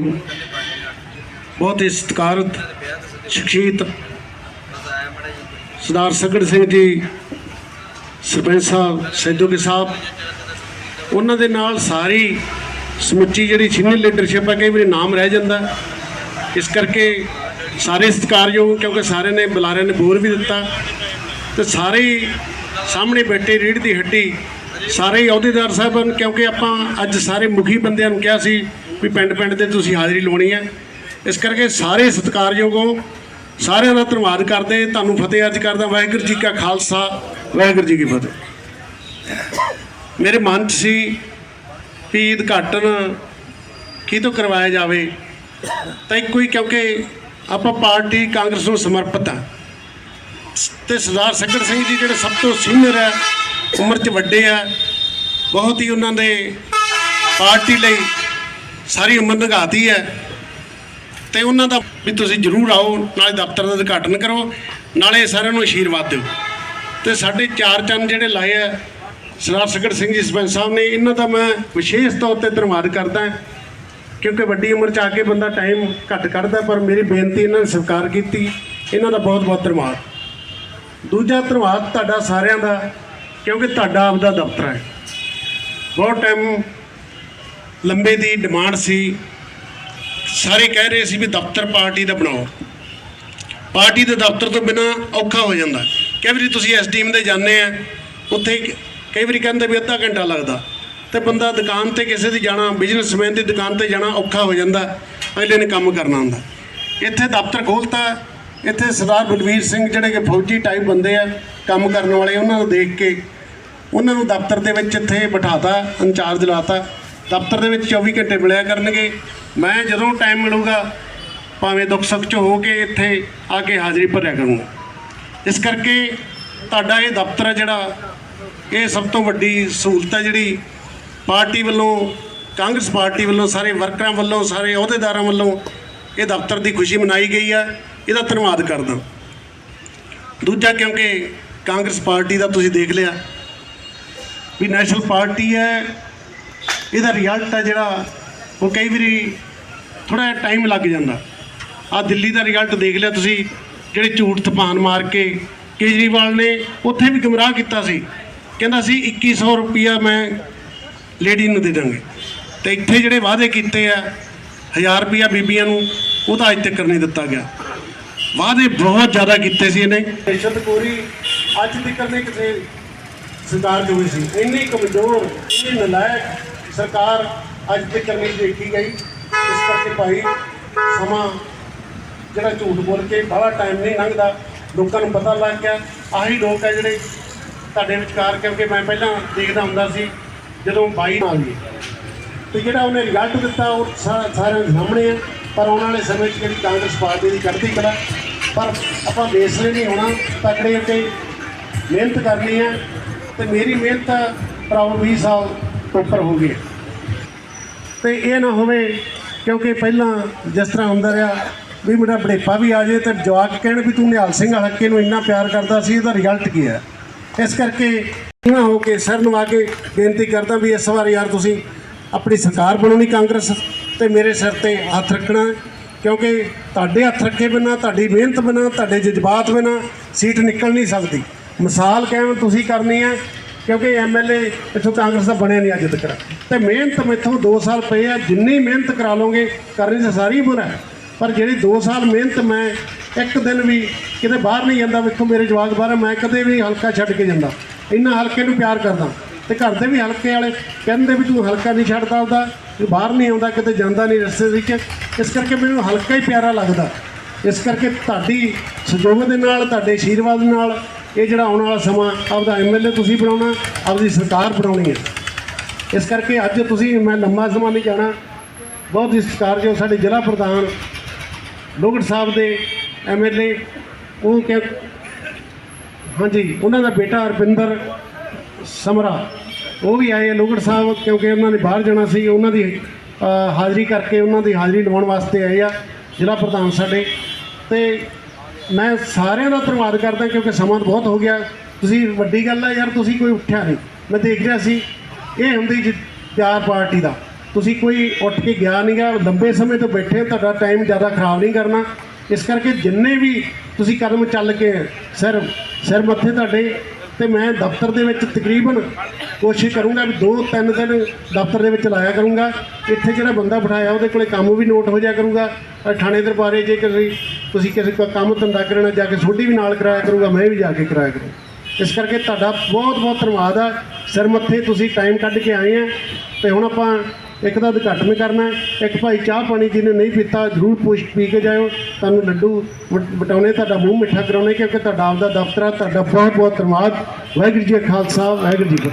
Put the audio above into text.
ਸਤਿਕਾਰਯੋਗ ਬਹੁਤ ਹੀ ਸਤਿਕਾਰਤ ਸ਼ਖਸੀਅਤ ਸਰਦਾਰ ਸਗੜ ਸਿੰਘ ਜੀ, ਸਰਪੰਚ ਸਾਹਿਬ ਸੈਦੋਕੇ ਸਾਹਿਬ, ਉਹਨਾਂ ਦੇ ਨਾਲ ਸਾਰੀ ਸਮੁੱਚੀ ਜਿਹੜੀ ਸੀਨੀਅਰ ਲੀਡਰਸ਼ਿਪ ਹੈ ਕਈ ਵਾਰੀ ਨਾਮ ਰਹਿ ਜਾਂਦਾ। ਇਸ ਕਰਕੇ ਸਾਰੇ ਸਤਿਕਾਰਯੋਗ, ਕਿਉਂਕਿ ਸਾਰਿਆਂ ਨੇ ਬੁਲਾਰਿਆਂ ਨੇ ਬੋਰ ਵੀ ਦਿੱਤਾ। ਤੇ ਸਾਰੇ ਹੀ ਸਾਹਮਣੇ ਬੈਠੇ ਰੀੜ ਦੀ ਹੱਡੀ ਸਾਰੇ ਹੀ ਅਹੁਦੇਦਾਰ ਸਾਹਿਬਾਨ, ਕਿਉਂਕਿ ਆਪਾਂ ਅੱਜ ਸਾਰੇ ਮੁਖੀ ਬੰਦਿਆਂ ਨੂੰ ਕਿਹਾ ਸੀ ਵੀ ਪਿੰਡ ਪਿੰਡ ਤੇ ਤੁਸੀਂ ਹਾਜ਼ਰੀ ਲਾਉਣੀ ਹੈ। ਇਸ ਕਰਕੇ ਸਾਰੇ ਸਤਿਕਾਰਯੋਗ ਹੋ। ਸਾਰਿਆਂ ਦਾ ਧੰਨਵਾਦ ਕਰਦੇ ਤੁਹਾਨੂੰ ਫਤਿਹ ਅਰਜ਼ ਕਰਦਾ ਵਾਹਿਗੁਰੂ ਜੀ ਕਾ ਖਾਲਸਾ, ਵਾਹਿਗੁਰੂ ਜੀ ਕੀ ਫਤਿਹ। ਮੇਰੇ ਮਨ 'ਚ ਸੀ ਵੀ ਉਦਘਾਟਨ ਕਿਹਤੋਂ ਕਰਵਾਇਆ ਜਾਵੇ। ਤਾਂ ਇੱਕੋ ਹੀ ਕਿਉਂਕਿ ਆਪਾਂ ਪਾਰਟੀ ਕਾਂਗਰਸ ਨੂੰ ਸਮਰਪਿਤ ਹਾਂ। ਤੇ ਸਰਦਾਰ ਸੱਗੜ ਸਿੰਘ ਜੀ ਜਿਹੜੇ ਸਭ ਤੋਂ ਸੀਨੀਅਰ ਹੈ ਉਮਰ 'ਚ ਵੱਡੇ ਆ, ਬਹੁਤ ਹੀ ਉਹਨਾਂ ਦੇ ਪਾਰਟੀ ਲਈ ਸਾਰੀ ਉਮਰ ਨਿਗਾਹਤੀ ਹੈ। ਤੇ ਉਹਨਾਂ ਦਾ ਵੀ ਤੁਸੀਂ ਜਰੂਰ ਆਓ, ਨਾਲੇ ਦਫ਼ਤਰ ਦਾ ਉਦਘਾਟਨ ਕਰੋ, ਨਾਲੇ ਸਾਰਿਆਂ ਨੂੰ ਆਸ਼ੀਰਵਾਦ ਦਿਓ। ਤੇ ਸਾਡੇ ਚਾਰ ਚੰਨ ਜਿਹੜੇ ਲਾਏ ਆ, ਸਰਦਾਰ ਸਕਰ ਸਿੰਘ ਜੀ ਸਰਪੰਚ ਸਾਹਿਬ ਨੇ, ਇਹਨਾਂ ਦਾ ਮੈਂ ਵਿਸ਼ੇਸ਼ ਤੌਰ ਤੇ ਧੰਨਵਾਦ ਕਰਦਾ ਕਿਉਂਕਿ ਵੱਡੀ ਉਮਰ ਚ ਆ ਕੇ ਬੰਦਾ ਟਾਈਮ ਘੱਟ ਕੱਢਦਾ, ਪਰ ਮੇਰੀ ਬੇਨਤੀ ਇਹਨਾਂ ਨੇ ਸਵੀਕਾਰ ਕੀਤੀ। ਇਹਨਾਂ ਦਾ ਬਹੁਤ ਬਹੁਤ ਧੰਨਵਾਦ। ਦੂਜਾ ਧੰਨਵਾਦ ਤੁਹਾਡਾ ਸਾਰਿਆਂ ਦਾ ਕਿਉਂਕਿ ਤੁਹਾਡਾ ਆਪਦਾ ਦਫ਼ਤਰ ਹੈ। ਬਹੁਤ ਟਾਈਮ ਲੰਬੇ ਦੀ ਡਿਮਾਂਡ ਸੀ। ਸਾਰੇ ਕਹਿ ਰਹੇ ਸੀ ਵੀ ਦਫ਼ਤਰ ਪਾਰਟੀ ਦਾ ਬਣਾਓ। ਪਾਰਟੀ ਦੇ ਦਫ਼ਤਰ ਤੋਂ ਬਿਨਾ ਔਖਾ ਹੋ ਜਾਂਦਾ। ਕਈ ਵਾਰੀ ਤੁਸੀਂ ਐਸਡੀਐਮ ਦੇ ਜਾਂਦੇ ਆ, ਉੱਥੇ ਕਈ ਵਾਰੀ ਕਹਿੰਦੇ ਵੀ ਅੱਧਾ ਘੰਟਾ ਲੱਗਦਾ। ਤੇ ਬੰਦਾ ਦੁਕਾਨ ਤੇ ਕਿਸੇ ਦੀ ਜਾਣਾ ਬਿਜ਼ਨਸਮੈਨ ਦੀ ਦੁਕਾਨ ਤੇ ਜਾਣਾ ਔਖਾ ਹੋ ਜਾਂਦਾ। ਅਗਲੇ ਨੇ ਕੰਮ ਕਰਨਾ ਹੁੰਦਾ। ਇੱਥੇ ਦਫ਼ਤਰ ਖੋਲਤਾ। ਇੱਥੇ ਸਰਦਾਰ ਬਲਵੀਰ ਸਿੰਘ ਜਿਹੜੇ ਕਿ ਫੌਜੀ ਟਾਈਪ ਬੰਦੇ ਆ, ਕੰਮ ਕਰਨ ਵਾਲੇ, ਉਹਨਾਂ ਨੂੰ ਦੇਖ ਕੇ ਉਹਨਾਂ ਨੂੰ ਦਫ਼ਤਰ ਦੇ ਵਿੱਚ ਇੱਥੇ ਬਿਠਾਤਾ, ਇੰਚਾਰਜ ਲਾਤਾ। ਦਫ਼ਤਰ ਦੇ ਵਿੱਚ 24 ਘੰਟੇ ਮਿਲਿਆ ਕਰਨਗੇ। ਮੈਂ ਜਦੋਂ ਟਾਈਮ ਮਿਲੂਗਾ, ਭਾਵੇਂ ਦੁੱਖ ਸੁੱਖ ਚ ਹੋ ਕੇ ਇੱਥੇ ਆ ਕੇ ਹਾਜ਼ਰੀ ਭਰਿਆ ਕਰੂੰਗਾ ਇਸ ਕਰਕੇ ਤੁਹਾਡਾ ਇਹ ਦਫ਼ਤਰ ਹੈ ਜਿਹੜਾ, ਇਹ ਸਭ ਤੋਂ ਵੱਡੀ ਸਹੂਲਤ ਹੈ ਜਿਹੜੀ ਪਾਰਟੀ ਵੱਲੋਂ, ਕਾਂਗਰਸ ਪਾਰਟੀ ਵੱਲੋਂ, ਸਾਰੇ ਵਰਕਰਾਂ ਵੱਲੋਂ, ਸਾਰੇ ਅਹੁਦੇਦਾਰਾਂ ਵੱਲੋਂ ਇਹ ਦਫ਼ਤਰ ਦੀ ਖੁਸ਼ੀ ਮਨਾਈ ਗਈ ਹੈ ਇਹਦਾ ਧੰਨਵਾਦ ਕਰਦਾ। ਦੂਜਾ ਕਿਉਂਕਿ ਕਾਂਗਰਸ ਪਾਰਟੀ ਦਾ ਤੁਸੀਂ ਦੇਖ ਲਿਆ ਵੀ ਨੈਸ਼ਨਲ ਪਾਰਟੀ ਹੈ। ਇਹਦਾ ਰਿਜ਼ਲਟ ਹੈ ਜਿਹੜਾ ਉਹ ਕਈ ਵਾਰੀ ਥੋੜਾ ਟਾਈਮ ਲੱਗ ਜਾਂਦਾ। ਆ ਦਿੱਲੀ ਦਾ ਰਿਜ਼ਲਟ ਦੇਖ ਲਿਆ ਤੁਸੀਂ, ਜਿਹੜੇ ਝੂਠ ਤਪਾਨ ਮਾਰ ਕੇ ਕੇਜਰੀਵਾਲ ਨੇ ਉੱਥੇ ਵੀ ਗੁੰਮਰਾਹ ਕੀਤਾ ਸੀ। ਕਹਿੰਦਾ ਸੀ 2100 ਰੁਪਿਆ ਮੈਂ ਲੇਡੀ ਨੂੰ ਦੇ ਦਾਂਗੇ। ਤੇ ਇੱਥੇ ਜਿਹੜੇ ਵਾਅਦੇ ਕੀਤੇ ਆ 1000 ਰੁਪਿਆ ਬੀਬੀਆਂ ਨੂੰ, ਉਹ ਤਾਂ ਅੱਜ ਤੱਕ ਨਹੀਂ ਦਿੱਤਾ ਗਿਆ। ਵਾਅਦੇ ਬਹੁਤ ਜ਼ਿਆਦਾ ਕੀਤੇ ਸੀ ਇਹਨੇ। ਰਿਸ਼ਵਤ ਕੋਰੀ ਅੱਜ ਤੱਕ ਨਹੀਂ ਕਿਸੇ ਸਰਕਾਰ ਜੋ ਹੋਈ ਸੀ, ਇੰਨੀ ਕਮਜ਼ੋਰ, ਇੰਨੀ ਨਲਾਇਕ ਸਰਕਾਰ ਅੱਜ ਤੱਕ ਨਹੀਂ ਦੇਖੀ ਗਈ। ਇਸ ਕਰਕੇ ਭਾਈ ਸਮਾਂ ਜਿਹੜਾ ਝੂਠ ਬੋਲ ਕੇ ਬੜਾ ਟਾਈਮ ਨਹੀਂ ਲੰਘਦਾ, ਲੋਕਾਂ ਨੂੰ ਪਤਾ ਲੱਗ ਗਿਆ। ਆਹੀ ਲੋਕ ਹੈ ਜਿਹੜੇ ਤੁਹਾਡੇ ਵਿਚਕਾਰ, ਕਿਉਂਕਿ ਮੈਂ ਪਹਿਲਾਂ ਦੇਖਦਾ ਹੁੰਦਾ ਸੀ, ਜਦੋਂ ਬਾਈ ਨਾਲ ਗਏ ਤੇ ਜਿਹੜਾ ਉਹਨੇ ਰਿਜ਼ਲਟ ਦਿੱਤਾ, ਉਹ ਸਾਰਿਆਂ ਦੇ ਸਾਹਮਣੇ ਹੈ ਪਰ ਆਉਣ ਵਾਲੇ ਸਮੇਂ 'ਚ ਜਿਹੜੀ ਕਾਂਗਰਸ ਪਾਰਟੀ ਦੀ ਚੜ੍ਹਦੀ ਕਲਾ, ਪਰ ਆਪਾਂ ਬੇਸਲੇ ਨਹੀਂ ਹੋਣਾ ਤਕੜੇ ਉੱਤੇ ਮਿਹਨਤ ਕਰਨੀ ਹੈ ਤੇ ਮੇਰੀ ਮਿਹਨਤ ਪ੍ਰਾਉਡ 20 ਸਾਲ ਤੋਂ ਉੱਪਰ ਹੋ ਗਈ ਹੈ। ਤੇ ਇਹ ਨਾ ਹੋਵੇ ਕਿਉਂਕਿ ਪਹਿਲਾਂ ਜਿਸ ਤਰ੍ਹਾਂ ਹੁੰਦਾ ਰਿਹਾ ਵੀ ਮੇਰਾ ਬੜੇਪਾ ਵੀ ਆ ਜੇ ਤੇ ਜਵਾਕ ਕਹਿਣ ਵੀ ਤੂੰ ਨਿਹਾਲ ਸਿੰਘ ਹਲਕੇ ਨੂੰ ਇੰਨਾ ਪਿਆਰ ਕਰਦਾ ਸੀ, ਇਹਦਾ ਰਿਜ਼ਲਟ ਕੀ ਹੈ? ਇਸ ਕਰਕੇ ਇਹਨਾਂ ਹੋ ਕੇ ਸਿਰ ਆ ਕੇ ਬੇਨਤੀ ਕਰਦਾ ਵੀ ਇਸ ਵਾਰ ਯਾਰ ਤੁਸੀਂ ਆਪਣੀ ਸਰਕਾਰ ਬਣਾਉਣੀ ਕਾਂਗਰਸ ਤੇ ਮੇਰੇ ਸਿਰ ਤੇ ਹੱਥ ਰੱਖਣਾ ਕਿਉਂਕਿ ਤੁਹਾਡੇ ਹੱਥ ਰੱਖੇ ਬਿਨਾਂ, ਤੁਹਾਡੀ ਮਿਹਨਤ ਬਿਨਾਂ, ਤੁਹਾਡੇ ਜਜ਼ਬਾਤ ਬਿਨਾਂ ਸੀਟ ਨਿਕਲ ਨਹੀਂ ਸਕਦੀ। ਮਿਸਾਲ ਕਾਇਮ ਤੁਸੀਂ ਕਰਨੀ ਹੈ ਕਿਉਂਕਿ ਐਮਐਲਏ ਇੱਥੋਂ ਕਾਂਗਰਸ ਦਾ ਬਣਿਆ ਨਹੀਂ ਅੱਜ ਤੱਕ। ਤੇ ਮਿਹਨਤ ਮੈਥੋਂ 2 ਸਾਲ ਪਏ ਆ ਜਿੰਨੀ ਮਿਹਨਤ ਕਰਾ ਲਓਗੇ ਕਰਨੀ ਤਾਂ ਸਾਰੀ ਬੁਰਾ ਹੈ। ਪਰ ਜਿਹੜੀ 2 ਸਾਲ ਮਿਹਨਤ ਮੈਂ ਇੱਕ ਦਿਨ ਵੀ ਕਿਤੇ ਬਾਹਰ ਨਹੀਂ ਜਾਂਦਾ ਵੇਖੋ ਮੇਰੇ ਜਵਾਕ ਬਾਹਰ ਆ, ਮੈਂ ਕਦੇ ਵੀ ਹਲਕਾ ਛੱਡ ਕੇ ਜਾਂਦਾ। ਇੰਨਾ ਹਲਕੇ ਨੂੰ ਪਿਆਰ ਕਰਦਾ। ਤੇ ਘਰ ਦੇ ਵੀ ਹਲਕੇ ਵਾਲੇ ਕਹਿੰਦੇ ਵੀ ਤੂੰ ਹਲਕਾ ਨਹੀਂ ਛੱਡਦਾ ਉਹਦਾ ਬਾਹਰ ਨਹੀਂ ਆਉਂਦਾ ਕਿਤੇ ਜਾਂਦਾ ਨਹੀਂ ਰਸਤੇ ਵਿੱਚ। ਇਸ ਕਰਕੇ ਮੈਨੂੰ ਹਲਕਾ ਹੀ ਪਿਆਰਾ ਲੱਗਦਾ। ਇਸ ਕਰਕੇ ਤੁਹਾਡੀ ਸਹਿਯੋਗ ਦੇ ਨਾਲ ਤੁਹਾਡੇ ਆਸ਼ੀਰਵਾਦ ਨਾਲ ਇਹ ਜਿਹੜਾ ਆਉਣ ਵਾਲਾ ਸਮਾਂ, ਆਪਦਾ ਐਮਐਲਏ ਤੁਸੀਂ ਬਣਾਉਣਾ, ਆਪਦੀ ਸਰਕਾਰ ਬਣਾਉਣੀ ਹੈ। ਇਸ ਕਰਕੇ ਅੱਜ ਤੁਸੀਂ, ਮੈਂ ਲੰਮਾ ਸਮਾਂ ਨਹੀਂ ਜਾਣਾ। ਬਹੁਤ ਹੀ ਸਤਿਕਾਰਯੋਗ ਸਾਡੇ ਜ਼ਿਲ੍ਹਾ ਪ੍ਰਧਾਨ ਲੋਗੜ ਸਾਹਿਬ ਦੇ ਐਮਐਲਏ ਉਹ ਕਿ ਹਾਂਜੀ, ਉਹਨਾਂ ਦਾ ਬੇਟਾ ਅਰਪਿੰਦਰ ਸਮਰਾ, ਉਹ ਵੀ ਆਏ ਲੋਗੜ ਸਾਹਿਬ, ਕਿਉਂਕਿ ਉਹਨਾਂ ਨੇ ਬਾਹਰ ਜਾਣਾ ਸੀ, ਉਹਨਾਂ ਦੀ ਹਾਜ਼ਰੀ ਕਰਕੇ ਉਹਨਾਂ ਦੀ ਹਾਜ਼ਰੀ ਲਵਾਉਣ ਵਾਸਤੇ ਆਏ ਆ, ਜ਼ਿਲ੍ਹਾ ਪ੍ਰਧਾਨ ਸਾਡੇ। ਤੇ ਮੈਂ ਸਾਰਿਆਂ ਦਾ ਧੰਨਵਾਦ ਕਰਦਾ ਕਿਉਂਕਿ ਸਮਾਂ ਬਹੁਤ ਹੋ ਗਿਆ। ਤੁਸੀਂ ਵੱਡੀ ਗੱਲ ਹੈ ਯਾਰ, ਤੁਸੀਂ ਕੋਈ ਉੱਠਿਆ ਨਹੀਂ। ਮੈਂ ਦੇਖ ਰਿਹਾ ਸੀ, ਇਹ ਹੁੰਦੀ ਜੀ, ਪਿਆਰ ਪਾਰਟੀ ਦਾ। ਤੁਸੀਂ ਕੋਈ ਉੱਠ ਕੇ ਗਿਆ ਨਹੀਂਗਾ ਲੰਬੇ ਸਮੇਂ ਤੋਂ ਬੈਠੇ, ਤੁਹਾਡਾ ਟਾਈਮ ਜ਼ਿਆਦਾ ਖਰਾਬ ਨਹੀਂ ਕਰਨਾ। ਇਸ ਕਰਕੇ ਜਿੰਨੇ ਵੀ ਤੁਸੀਂ ਕਦਮ ਚੱਲ ਕੇ, ਸਿਰ ਸਿਰ ਮੱਥੇ ਤੁਹਾਡੇ ਤੇ ਮੈਂ ਦਫ਼ਤਰ ਦੇ ਵਿੱਚ ਤਕਰੀਬਨ ਕੋਸ਼ਿਸ਼ ਕਰੂੰਗਾ ਵੀ 2-3 ਦਿਨ ਦਫ਼ਤਰ ਦੇ ਵਿੱਚ ਲਾਇਆ ਕਰੂੰਗਾ। ਇੱਥੇ ਜਿਹੜਾ ਬੰਦਾ ਬਿਠਾਇਆ, ਉਹਦੇ ਕੋਲੇ ਕੰਮ ਵੀ ਨੋਟ ਹੋ ਜਾਇਆ ਕਰੂੰਗਾ। ਥਾਣੇ ਦਰਬਾਰੇ ਜੇ ਕਿਸੇ, ਤੁਸੀਂ ਕਿਸੇ ਕੋਲ ਕੰਮ ਧੰਦਾ ਕਰਨਾ ਜਾ ਕੇ ਛੋਟੀ ਵੀ ਨਾਲ ਕਰਾਇਆ ਕਰੂੰਗਾ, ਮੈਂ ਵੀ ਜਾ ਕੇ ਕਰਾਇਆ ਕਰੂੰ ਇਸ ਕਰਕੇ ਤੁਹਾਡਾ ਬਹੁਤ ਬਹੁਤ ਧੰਨਵਾਦ ਆ। ਸਿਰ ਮੱਥੇ ਤੁਸੀਂ ਟਾਈਮ ਕੱਢ ਕੇ ਆਏ ਆ। ਤੇ ਹੁਣ ਆਪਾਂ ਇੱਕ ਦਾ ਉਦਘਾਟਨ ਕਰਨਾ ਇੱਕ ਭਾਈ ਚਾਹ ਪਾਣੀ ਜਿਹਨੇ ਨਹੀਂ ਪੀਤਾ, ਜ਼ਰੂਰ ਪੁਸ਼ ਪੀ ਕੇ ਜਾਇਓ। ਤੁਹਾਨੂੰ ਲੱਡੂ ਵਟ- ਵਟਾਉਣੇ, ਤੁਹਾਡਾ ਮੂੰਹ ਮਿੱਠਾ ਕਰਾਉਣੇ, ਕਿਉਂਕਿ ਤੁਹਾਡਾ ਆਪਦਾ ਦਫ਼ਤਰ ਆ, ਤੁਹਾਡਾ ਬਹੁਤ ਬਹੁਤ ਧੰਨਵਾਦ। ਵਾਹਿਗੁਰੂ ਜੀ ਖਾਲਸਾ, ਵਾਹਿਗੁਰੂ ਜੀ